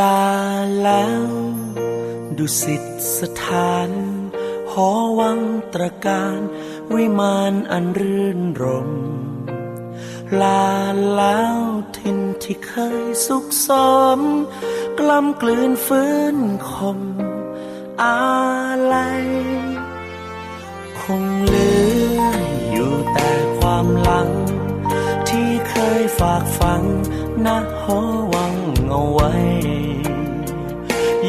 ลาแล้ว ดุสิตสถาน หอวังตรการ วิมานอันรื่นรม ลาแล้วทินที่เคยสุขสม กล้ำกลืนฟื้นคม อาลัยคงเหลืออยู่แต่ความหลัง ที่เคยฝากฝัง ณหอวังเอาไว้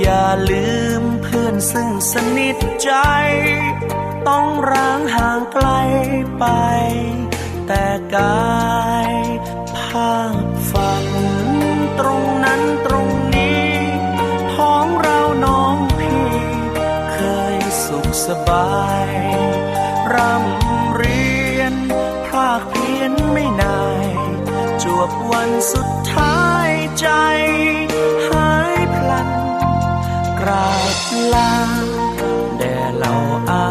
อย่าลืมเพื่อนซึ่งสนิทใจ ต้องร้างห่างไกลไป แต่กายภาพฝันตรงนั้นตรงนี้ ท้องเราน้องพี่ เคยสุขสบายร่ำเรียนภาคเพียนไม่นาย วบวันสุดท้ายใจ หายพลัน กราบลาแด่เหล่าอา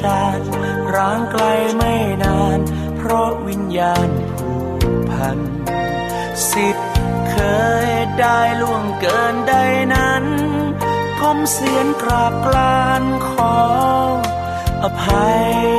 จารย์ร้างไกลไม่นาน เพราะวิญญาณผูกพัน สิทธิ์เคยได้ล่วงเกินใดนั้นก้มเสียนกราบกลานขออภัย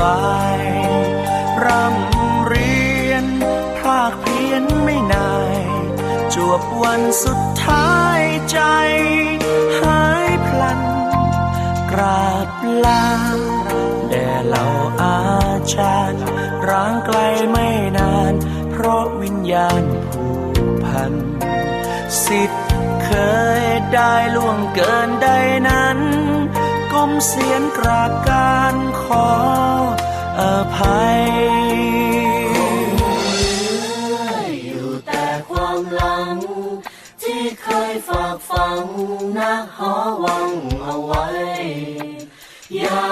บายร่ำเรียน ภาคเพียนไม่นาย จวบวันสุดท้ายใจ หายพลัน กราบลาแด่เหล่าอาจารย์ ร้างไกลไม่นาน เพราะวิญญาณผูกพัน สิทธิ์เคยได้ล่วงเกินใดนั้นก้ มเสียนกราบการขออภัย อยู่แต่ความหลัง ที่เคยฝากฝังนะหอวังเอาไว้ อย่า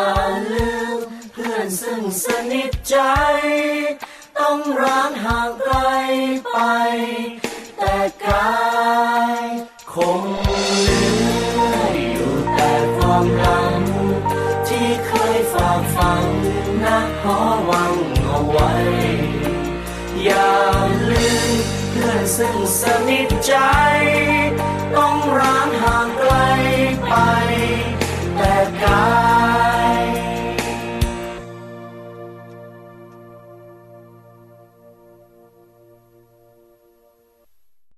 ลืมเพื่อนซึ่งสนิทใจ ต้องร้างห่างไกลไป แต่กายคง หอวังเอาไว้ อย่าลืมเพื่อนซึ่งสนิทใจ